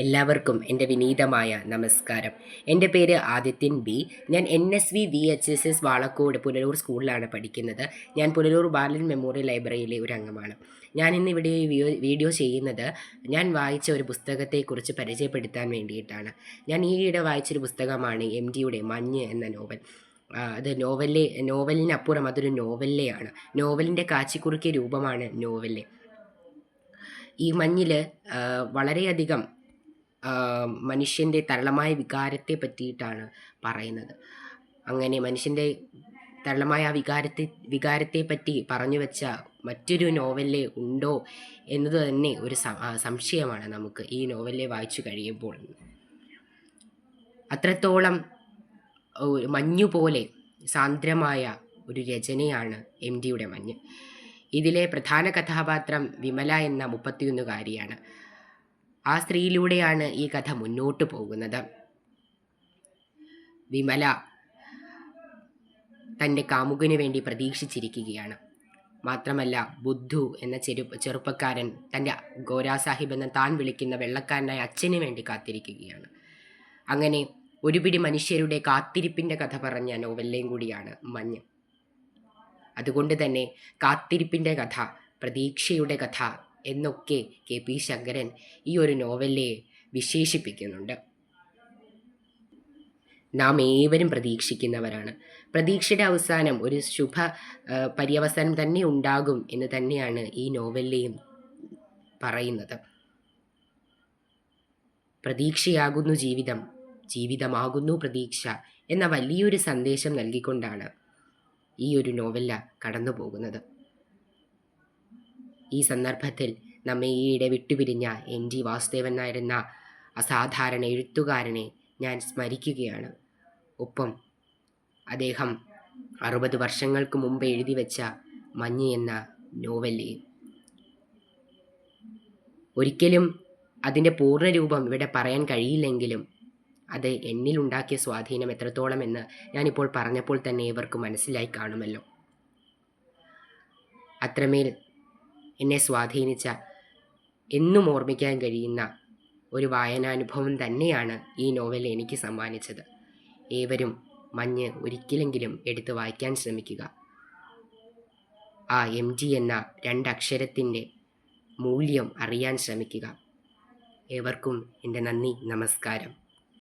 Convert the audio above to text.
എല്ലാവർക്കും എന്റെ വിനീതമായ നമസ്കാരം. എന്റെ പേര് ആദിത്യൻ ബി. ഞാൻ N S V V H S S Valakode Punalur സ്കൂളിലാണ് പഠിക്കുന്നത്. ഞാൻ പുനലൂർ ബാലൻ മെമ്മോറിയൽ ലൈബ്രറിയിലെ ഒരു അംഗമാണ്. ഞാൻ ഇന്ന് ഇവിടെ വീഡിയോ ചെയ്യുന്നത് ഞാൻ വായിച്ച ഒരു പുസ്തകത്തെക്കുറിച്ച് പരിചയപ്പെടുത്താൻ വേണ്ടിയിട്ടാണ്. ഞാൻ ഈയിടെ വായിച്ചൊരു പുസ്തകമാണ് എം ഡിയുടെ മഞ്ഞ് എന്ന നോവൽ. അത് നോവലിലെ നോവലിനപ്പുറം അതൊരു നോവലിലെയാണ്. നോവലിന്റെ കാച്ചിക്കുറുക്കിയ രൂപമാണ് നോവല്ലേ ഈ മഞ്ഞിൽ വളരെയധികം മനുഷ്യന്റെ തരളമായ വികാരത്തെ പറ്റിയിട്ടാണ് പറയുന്നത്. അങ്ങനെ മനുഷ്യന്റെ തരളമായ ആ വികാരത്തെ വികാരത്തെ പറ്റി പറഞ്ഞു വെച്ച മറ്റൊരു നോവലിലെ ഉണ്ടോ എന്നത് തന്നെ ഒരു സംശയമാണ് നമുക്ക് ഈ നോവലിലെ വായിച്ചു കഴിയുമ്പോൾ. അത്രത്തോളം മഞ്ഞു പോലെ സാന്ദ്രമായ ഒരു രചനയാണ് എം ഡിയുടെ മഞ്ഞ്. ഇതിലെ പ്രധാന കഥാപാത്രം വിമല എന്ന മുപ്പത്തിയൊന്നുകാരിയാണ്. ആ സ്ത്രീയിലൂടെയാണ് ഈ കഥ മുന്നോട്ട് പോകുന്നത്. വിമല തന്റെ കാമുകന് വേണ്ടി പ്രതീക്ഷിച്ചിരിക്കുകയാണ്. മാത്രമല്ല ബുദ്ധു എന്ന ചെറു ചെറുപ്പക്കാരൻ തന്റെ ഗോരാസാഹിബ് എന്ന താൻ വിളിക്കുന്ന വെള്ളക്കാരനായ അച്ഛന് വേണ്ടി കാത്തിരിക്കുകയാണ്. അങ്ങനെ ഒരുപിടി മനുഷ്യരുടെ കാത്തിരിപ്പിന്റെ കഥ പറഞ്ഞ നോവലിലെയും കൂടിയാണ് മഞ്ഞ്. അതുകൊണ്ട് തന്നെ കാത്തിരിപ്പിന്റെ കഥ പ്രതീക്ഷയുടെ കഥ എന്നൊക്കെ കെ പി ശങ്കരൻ ഈ ഒരു നോവലിനെ വിശേഷിപ്പിക്കുന്നുണ്ട്. നാം ഏവരും പ്രതീക്ഷിക്കുന്നവരാണ്. പ്രതീക്ഷയുടെ അവസാനം ഒരു ശുഭ പര്യവസാനം തന്നെ ഉണ്ടാകും എന്ന് തന്നെയാണ് ഈ നോവലിലെയും പറയുന്നത്. പ്രതീക്ഷയാകുന്നു ജീവിതം ജീവിതമാകുന്നു പ്രതീക്ഷ എന്ന വലിയൊരു സന്ദേശം നൽകിക്കൊണ്ടാണ് ഈ ഒരു നോവല കടന്നു പോകുന്നത് ഈ സന്ദർഭത്തിൽ നമ്മെ ഈയിടെ വിട്ടുപിരിഞ്ഞ എൻ ജി വാസുദേവൻ നായരുന്ന അസാധാരണ എഴുത്തുകാരനെ ഞാൻ സ്മരിക്കുകയാണ്. ഒപ്പം അദ്ദേഹം അറുപത് വർഷങ്ങൾക്ക് മുമ്പ് എഴുതി വെച്ച മഞ്ഞ് എന്ന നോവലിലെയും ഒരിക്കലും അതിന്റെ പൂർണരൂപം ഇവിടെ പറയാൻ കഴിയില്ലെങ്കിലും അത് എന്നിലുണ്ടാക്കിയ സ്വാധീനം എത്രത്തോളം എന്ന് ഞാനിപ്പോൾ പറഞ്ഞപ്പോൾ തന്നെ ഇവർക്ക് മനസ്സിലായി കാണുമല്ലോ. അത്രമേൽ എന്നെ സ്വാധീനിച്ച എന്നും ഓർമ്മിക്കാൻ കഴിയുന്ന ഒരു വായനാനുഭവം തന്നെയാണ് ഈ നോവൽ എനിക്ക് സമ്മാനിച്ചത്. ഏവരും മഞ്ഞ് ഒരിക്കലെങ്കിലും എടുത്തു വായിക്കാൻ ശ്രമിക്കുക. ആ എം ജി എന്ന രണ്ടക്ഷരത്തിന്റെ മൂല്യം അറിയാൻ ശ്രമിക്കുക. ഏവർക്കും എന്റെ നന്ദി നമസ്കാരം.